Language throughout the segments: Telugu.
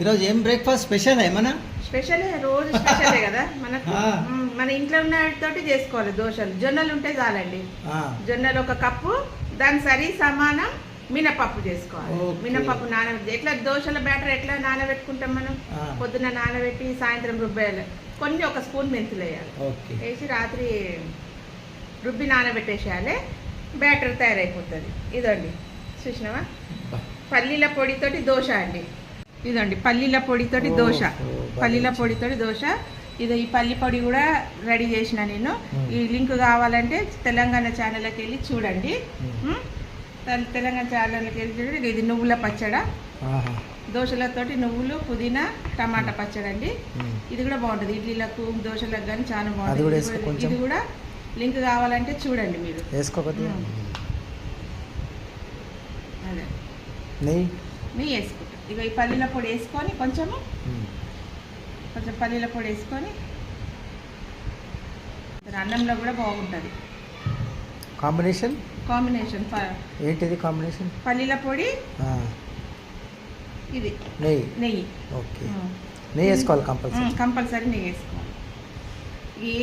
ఈరోజు ఏం బ్రేక్ఫాస్ట్ స్పెషల్ ఏమన్నా? స్పెషల్ రోజు స్పెషలే కదా? మనకు మన ఇంట్లో ఉన్న తోటి చేసుకోవాలి దోశలు. జొన్నలు ఉంటే చాలండి. జొన్నలు ఒక కప్పు దాని సరి సమానం మినపప్పు చేసుకోవాలి. మినపప్పు నానబెట్టి ఎట్లా దోశల బ్యాటర్ ఎట్లా నానబెట్టుకుంటాం మనం? ఆ. పొద్దున నానబెట్టి సాయంత్రం రుబ్బేయాలి. కొన్ని ఒక స్పూన్ మెంతులు వేయాలి. వేసి రాత్రి రుబ్బి నానబెట్టేసేయాలి. బ్యాటర్ తయారైపోతుంది. ఇదండి. చూసినావా. పల్లీల పొడితోటి దోశ అండి. ఇదండి పల్లీల పొడితోటి దోశ. పల్లీల. పొడితోటి దోశ. ఇది ఈ పల్లి పొడి కూడా రెడీ చేసిన నేను. ఈ లింక్ కావాలంటే తెలంగాణ ఛానల్కి వెళ్ళి చూడండి. తెలంగాణ ఛానల్కి వెళ్ళి చూడండి. ఇది నువ్వుల పచ్చడ. దోశలతోటి నువ్వులు పుదీనా టమాటా పచ్చడి అండి. ఇది కూడా బాగుంటుంది. ఇడ్లీలకు దోశలకు కానీ చాలా బాగుంటుంది. వేసుకో ఇది కూడా లింక్ కావాలంటే చూడండి మీరు. వేసుకోకపోతే నెయ్యి? నెయ్యి వేసుకుంటాం ఇక ఈ పల్లీల పొడి వేసుకొని కొంచెము. కొంచెం పల్లీల పొడి వేసుకొని అన్నంలో కూడా బాగుంటుంది. కాంబినేషన్? కాంబినేషన్ ఏంటిది కాంబినేషన్? పల్లీల పొడి ఇది. నెయ్యి? నెయ్యి. ఓకే. నెయ్యి వేసుకోవాలి కంపల్సరీ? కంపల్సరీ నెయ్యి వేసుకోవాలి.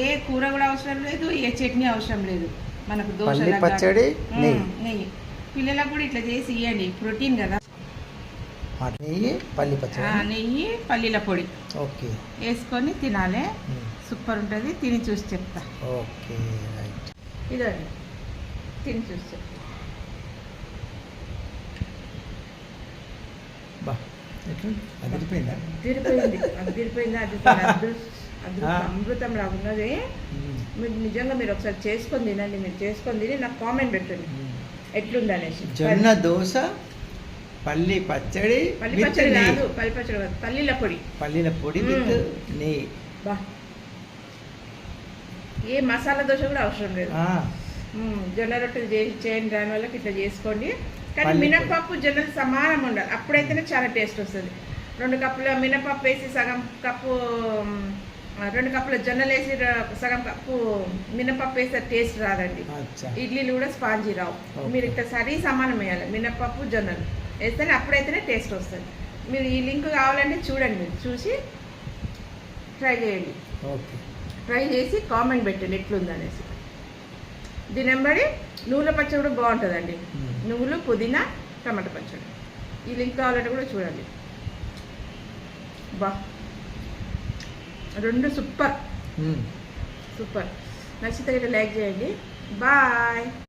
ఏ కూర కూడా అవసరం లేదు ఏ చట్నీ అవసరం లేదు. మనకు దోశ పచ్చడి నెయ్యి? నెయ్యి. పిల్లలకు కూడా ఇట్లా చేసి ఇవ్వండి ప్రోటీన్ కదా. నెయ్యి పల్లి పచ్చడి నెయ్యి పల్లీల పొడి. ఓకే. వేసుకొని తినాలి. సూపర్ ఉంటుంది. తిని చూసి చెప్తా. Okay right. ఇదండి. తిని చూసి చెప్తా. బా? అదిరిపోయిందా? అదిరిపోయింది. అదృ-. అమృతం లా ఉన్నది. మీరు నిజంగా మీరు ఒకసారి చేసుకొని తినండి. మీరు చేసుకొని తిని నాకు కామెంట్ పెట్టండి. ఎట్లుంది అనేసి జొన్న దోశ పల్లి పచ్చడి పల్లి పచ్చడి. కాదు పల్లి పచ్చడి కాదు పల్లీల పొడి. పల్లీల పొడి. విత్ నెయ్యి. బా. ఏ మసాలా దోశ కూడా అవసరం లేదు. జొన్న రొట్టెలు చేసి చేయండి దాని వల్ల ఇట్లా చేసుకోండి. కానీ మినపప్పు జొన్నలు సమానం ఉండాలి. అప్పుడైతేనే చాలా టేస్ట్ వస్తుంది. రెండు కప్పుల మినపప్పు వేసి సగం కప్పు రెండు కప్పుల జొన్నలు వేసి సగం కప్పు మినపప్పు వేస్తే టేస్ట్ రాదండి. ఇడ్లీలు కూడా స్పాంజీ రావు. మీరు ఇట్లా సరి సమానం వేయాలి. మినపప్పు జొన్నలు. వేస్తేనే అప్పుడైతేనే టేస్ట్ వస్తుంది. మీరు ఈ లింక్ కావాలంటే చూడండి మీరు చూసి ట్రై చేయండి. ఓకే. ట్రై చేసి కామెంట్ పెట్టండి ఎట్లుంది అనేసి దీని వెంబడి నువ్వుల పచ్చడి కూడా బాగుంటుందండి. నువ్వులు పుదీనా టమాటా పచ్చడి. ఈ లింక్ కావాలంటే కూడా చూడండి. బా. రెండు సూపర్. సూపర్ నచ్చితే లైక్ చేయండి. బాయ్